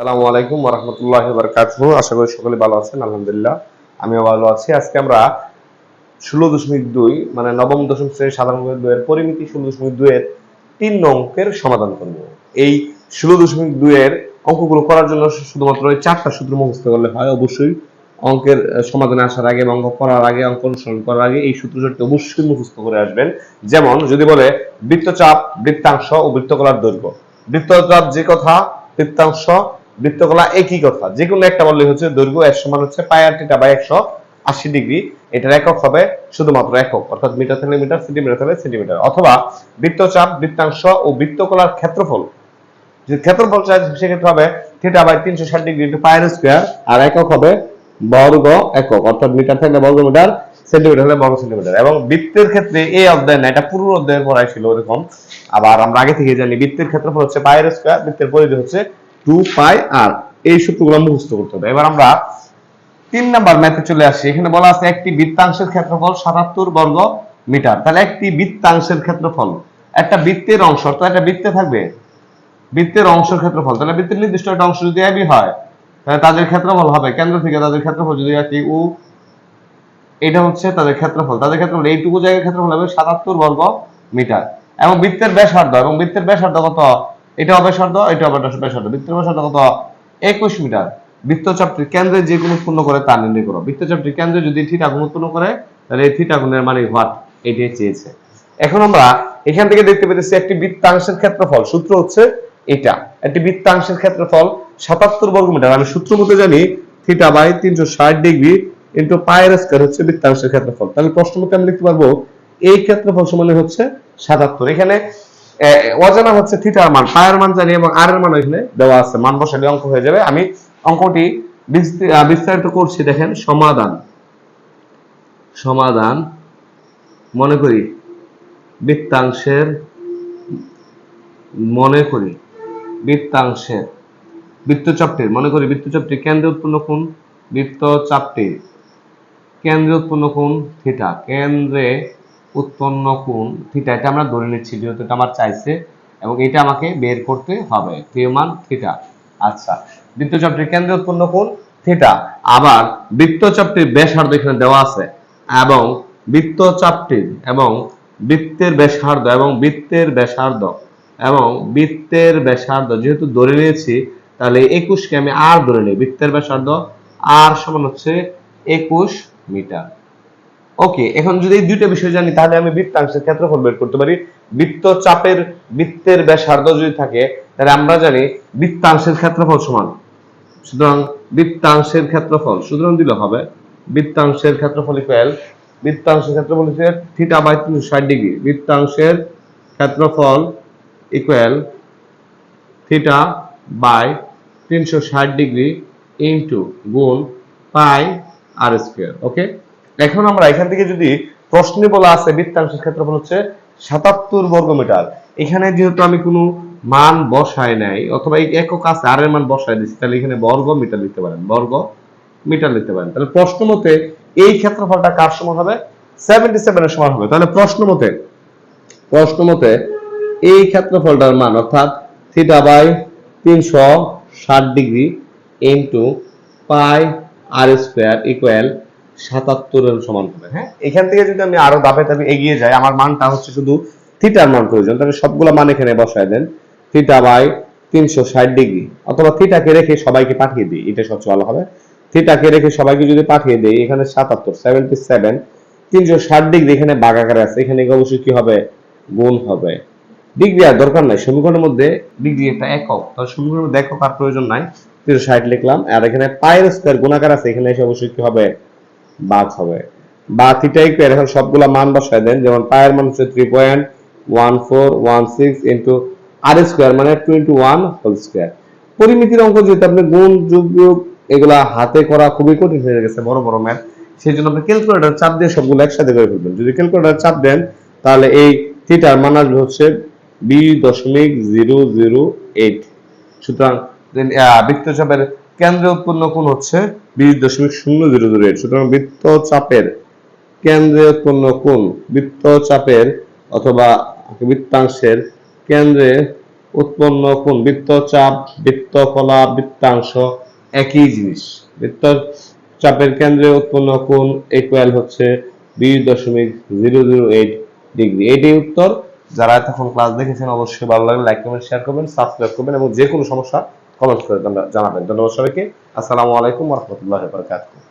আসসালামু আলাইকুম ওরহমতুল্লাহ বারকাতুহ। আশা করি সকলে ভালো আছেন, আলহামদুলিল্লাহ। আমিও ভালো আছি। আজকে আমরা ষোলো দশমিক দুই মানে নবম দশম শ্রেণির সাধারণ বইয়ের পরিমিতি ষোলো দশমিক দুইয়ের তিন অঙ্কের সমাধান করব। এই ষোলো দশমিক দুইয়ের অঙ্কগুলো করার জন্য শুধুমাত্র এই চারটা সূত্র মুখস্থ করলে হয়। অবশ্যই অঙ্কের সমাধানে আসার আগে অঙ্ক করার আগে, অঙ্ক অনুসরণ করার আগে এই সূত্র চারটি অবশ্যই মুখস্থ করে আসবেন। যেমন যদি বলে বৃত্তচাপ, বৃত্তাংশ ও বৃত্তকলার দৈর্ঘ্য। বৃত্তচাপ যে কথা, বৃত্তাংশ বৃত্তকলা একই কথা। যে কোনো একটা বললে হচ্ছে দৈর্ঘ্য এর সমান হচ্ছে পাই আর থিটা বাই একশো আশি ডিগ্রি। এটার একক হবে শুধুমাত্র একক, অর্থাৎ মিটার থাকলে মিটার সেন্টিমিটার থাকলে সেন্টিমিটার। অথবা বৃত্তচাপ, বৃত্তাংশ ও বৃত্তকলার ক্ষেত্রফল। যদি ক্ষেত্রফল চাই, সেক্ষেত্রে হবে থিটা বাই তিনশো ষাট ডিগ্রি ইন্টু পাই স্কোয়ার, আর একক হবে বর্গ একক, অর্থাৎ মিটার থাকলে বর্গ মিটার, সেন্টিমিটার হলে বর্গ সেন্টিমিটার। এবং বৃত্তের ক্ষেত্রে এই অধ্যায় না, এটা পুরো অধ্যায়ের পড়াই ছিল ওরকম। আবার আমরা আগে থেকে জানি বৃত্তের ক্ষেত্রফল হচ্ছে পাই স্কোয়ার, বৃত্তের পরিধি হচ্ছে ক্ষেত্রফল সাতাত্তর বর্গ মিটার। তাহলে একটি বৃত্তাংশের ক্ষেত্রফল, একটা বৃত্তের অংশ অর্থাৎ একটা বৃত্তে থাকবে। বৃত্তের অংশের ক্ষেত্রফল, তাহলে বৃত্তের নির্দিষ্ট একটা অংশ যদি এবি হয়, তাহলে তাদের ক্ষেত্রফল হবে কেন্দ্র থেকে তাদের ক্ষেত্রফল যদি একটি উ এটা হচ্ছে তাদের ক্ষেত্রফল। তাদের ক্ষেত্রফল, এইটুকু জায়গার ক্ষেত্রফল হবে সাতাত্তর বর্গ মিটার। এবং বৃত্তের ব্যাসার্ধ, এবং বৃত্তের ব্যাসার্ধ কত? এটা হবে ব্যাসার্ধ এটা হবে ব্যাসার্ধ বৃত্তের ব্যাসার্ধ কত? একুশ মিটার। বৃত্তচাপটির কেন্দ্রে যে কোন উৎপন্ন করে তা নির্ণয় করো। বৃত্তচাপটির কেন্দ্রে যদি থিটা গুণ উৎপন্ন করে, তাহলে এই থিটা গুণের মানে হোয়াট এটাই চেয়েছে এখন আমরা এখান থেকে দেখতে পেতেছি একটি বৃত্তাংশের ক্ষেত্রফল। সূত্র হচ্ছে এটা। একটি বৃত্তাংশের ক্ষেত্রফল সাতাত্তর বর্গ মিটার। আমি সূত্র মতে জানি থিটা বাই তিনশো ষাট ডিগ্রি ইন্টু পায়ের স্কয়ার হচ্ছে বৃত্তাংশের ক্ষেত্রফল। তাহলে প্রশ্ন মতে আমি লিখতে পারব, এই ক্ষেত্রফল সমান হচ্ছে সাতাত্তর। এখানে অজানা হচ্ছে থিটার মান পায়ের মান জানি এবং আর এর মান এখানে দেওয়া আছে। মান বসালে অঙ্ক হয়ে যাবে। আমি অঙ্কটি বিস্তারিত করছি, দেখেন, সমাধান। সমাধান, মনে করি, বৃত্তাংশের, মনে করি, বৃত্তাংশের, বৃত্তচাপটির, মনে করি বৃত্তচাপটির কেন্দ্রে উৎপন্ন কোণ, বৃত্তচাপটির, কেন্দ্রে উৎপন্ন কোণ, থিটা, কেন্দ্রে উৎপন্ন কোণ থিটা এটা আমরা ধরে নিচ্ছি, যেহেতু এটা আমার চাইছে, এবং এটা আমাকে বের করতে হবে মান থিটা আচ্ছা বৃত্তচাপটির কেন্দ্রে উৎপন্ন কোণ থিটা আবার বৃত্তচাপটির ব্যাসার্ধ এখানে দেওয়া আছে, এবং বৃত্তচাপটির এবং বৃত্তের ব্যাসার্ধ এবং বৃত্তের ব্যাসার্ধ, এবং বৃত্তের ব্যাসার্ধ যেহেতু ধরে নিয়েছি, তাহলে একুশকে আমি আর ধরে নিই, বৃত্তের ব্যাসার্ধ আর সমান হচ্ছে একুশ মিটার। ওকে এখন যদি এই দুইটা বিষয় জানি, তাহলে আমি বৃত্তাংশের ক্ষেত্রফল বের করতে পারি। বৃত্ত চাপের, বৃত্তের ব্যাসার্ধ যদি থাকে, তাহলে আমরা জানি বৃত্তাংশের ক্ষেত্রফল সমান। সুতরাং বৃত্তাংশের ক্ষেত্রফল, সুতরাং দিলে হবে, বৃত্তাংশের ক্ষেত্রফল ইকুয়াল বৃত্তাংশের ক্ষেত্রফল ইকুয়াল থিটা বাই তিনশো ষাট ডিগ্রি বৃত্তাংশের ক্ষেত্রফল ইকুয়াল থিটা বাই তিনশো ষাট ডিগ্রি ইন্টু গুণ পাই আর স্কোয়ার ওকে এখন আমরা এখান থেকে যদি প্রশ্নে বলা আছে, বৃত্তাংশের ক্ষেত্রফল হচ্ছে সাতাত্তর বর্গ মিটার। এখানে যেহেতু আমি কোনো মান বসাই নাই, অথবা এই একক আছে, আর এর মান বসাই দিচ্ছি তাহলে এখানে বর্গ মিটার লিখতে পারেন, বর্গ মিটার লিখতে পারেন। তাহলে প্রশ্ন মতে এই ক্ষেত্রফলটা কার সমান হবে? সেভেন্টি সেভেনের সমান হবে। তাহলে প্রশ্ন মতে প্রশ্ন মতে এই ক্ষেত্রফলটার মান অর্থাৎ থিটা বাই তিনশো ষাট degree into pi R square equal সাতাত্তরের সমান হবে। হ্যাঁ এখান থেকে যদি আমি আরও ধাপে এগিয়ে যাই, আমার মানটা হচ্ছে শুধু থিটার মান প্রয়োজন। তাহলে সবগুলো মান এখানে বসায় দেন। থিটা বাই তিনশো ষাট ডিগ্রি। অথবা থিটাকে রেখে সবাইকে পাঠিয়ে দিই, এটা সবচেয়ে ভালো হবে। থিটাকে রেখে সবাইকে যদি পাঠিয়ে এখানে সাতাত্তর, সেভেন্টি সেভেন, তিনশো ষাট ডিগ্রি এখানে আছে। এখানে অবশ্যই কি হবে? গুণ হবে। ডিগ্রি আর দরকার নাই। সমীকরণের মধ্যে ডিগ্রি একটা একক। তাহলে সমীকরণের মধ্যে একক আর প্রয়োজন নাই। তিনশো ষাট লিখলাম। আর এখানে পায়ের স্কোয়ার গুণাকার আছে। এখানে এসে অবশ্যই কি হবে? বাঘ হবে। বা থিটা ইকুয়াল এখন সবগুলা মান বসায় দেন। যেমন পায়ের মান হচ্ছে three point one four one six into R square মানে two into one whole square পরিমিতির অঙ্ক যেহেতু আপনি গুণ, যোগ, বিয়োগ এগুলা হাতে করা খুবই কঠিন হয়ে গেছে, বড় বড় ম্যাথ সেই জন্য আপনি ক্যালকুলেটর চাপ দিয়ে সবগুলো একসাথে করে ফেলবেন। যদি ক্যালকুলেটর চাপ দেন, তাহলে এই থিটার মান আসবে হচ্ছে বি দশমিক জিরো জিরো এইট সুতরাং বৃত্তচাপের কেন্দ্রে উৎপন্ন কোণ হচ্ছে বিশ দশমিক শূন্য জিরো জিরো এইট সুতরাং বৃত্ত চাপের কেন্দ্রে উৎপন্ন কোণ বৃত্ত চাপের অথবা বৃত্তাংশের কেন্দ্রে উৎপন্ন কোণ বৃত্তচাপ, বৃত্তকলা, বৃত্তাংশ একই জিনিস। বৃত্ত চাপের কেন্দ্রে উৎপন্ন কোণ ইকুয়াল হচ্ছে বিশ দশমিক জিরো জিরো এইট ডিগ্রি। এটাই উত্তর। যারা এতক্ষণ ক্লাস দেখেছেন, অবশ্যই ভালো লাগলে লাইক কমেন্ট শেয়ার করবেন সাবস্ক্রাইব করবেন এবং যে কোনো সমস্যা কমেন্ট করে জানাবেন। ধন্যবাদ সবাইকে। আসসালামু আলাইকুম রহমতুল্লাহ বারকাতুহ।